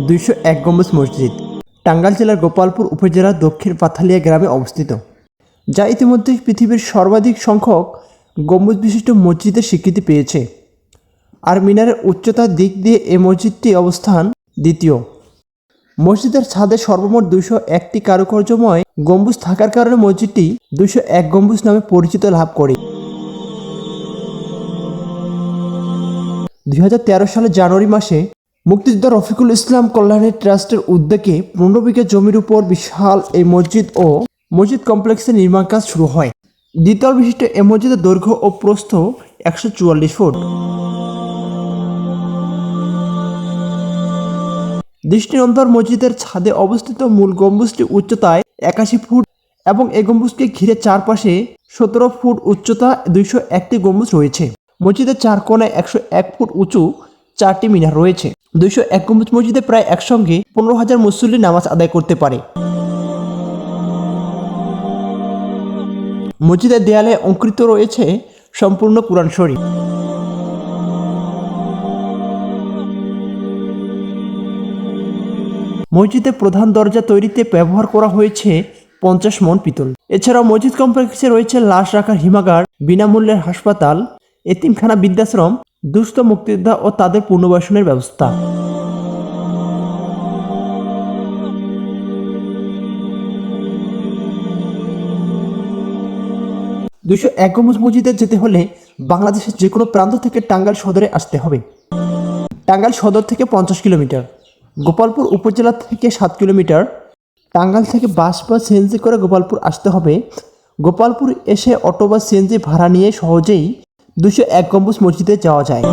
দুইশো এক গম্বুজ মসজিদ, টাঙ্গাইল জেলার গোপালপুর উপজেলার দক্ষিণ পাথালিয়া গ্রামে অবস্থিত, যা ইতিমধ্যে পৃথিবীর সর্বাধিক সংখ্যক গম্বুজ বিশিষ্ট মসজিদের স্বীকৃতি পেয়েছে। আর মিনারের উচ্চতার দিক দিয়ে এ মসজিদটি অবস্থান দ্বিতীয়। মসজিদের ছাদে সর্বমোট দুশো একটি কারুকার্যময় গম্বুজ থাকার কারণে মসজিদটি দুইশো এক গম্বুজ নামে পরিচিত লাভ করে। দুই হাজার তেরো সালের জানুয়ারি মাসে মুক্তিযোদ্ধা রফিকুল ইসলাম কল্যাণী ট্রাস্টের উদ্যোগে পনেরো বিঘা জমির উপর বিশাল এই মসজিদ ও মসজিদ কমপ্লেক্সের নির্মাণ কাজ শুরু হয়। দ্বিতল বিশিষ্ট এই মসজিদের দৈর্ঘ্য ও প্রস্থ একশো চুয়াল্লিশ ফুট। দৃষ্টিনন্দর মসজিদের ছাদে অবস্থিত মূল গম্বুজটি উচ্চতায় একাশি ফুট এবং এই গম্বুজকে ঘিরে চারপাশে সতেরো ফুট উচ্চতা, দুইশো একটি গম্বুজ রয়েছে। মসজিদের চার কোণায় একশো এক ফুট উঁচু চারটি মিনার রয়েছে। দুইশো এক মসজিদে প্রায় একসঙ্গে পনেরো হাজার মুসল্লি নামাজ আদায় করতে পারে। মসজিদের দেয়ালে অঙ্কিত রয়েছে সম্পূর্ণ কোরআন শরীফ। মসজিদের প্রধান দরজা তৈরিতে ব্যবহার করা হয়েছে পঞ্চাশ মন পিতল। এছাড়াও মসজিদ কমপ্লেক্সে রয়েছে লাশ রাখার হিমাগার, বিনামূল্যের হাসপাতাল, এতিমখানা বৃদ্ধাশ্রম দুস্থ মুক্তিযোদ্ধা ও তাদের পুনর্বাসনের ব্যবস্থা। দুশো এক মসজিদে যেতে হলে বাংলাদেশের যে কোনো প্রান্ত থেকে টাঙ্গাইল সদরে আসতে হবে। টাঙ্গাইল সদর থেকে পঞ্চাশ কিলোমিটার, গোপালপুর উপজেলা থেকে সাত কিলোমিটার, টাঙ্গাইল থেকে বাস বা সিএনজি করে গোপালপুর আসতে হবে। গোপালপুর এসে অটো বা সিএনজি ভাড়া নিয়ে সহজেই দুশো এক গম্বুজ মসজিদে যাওয়া যায়।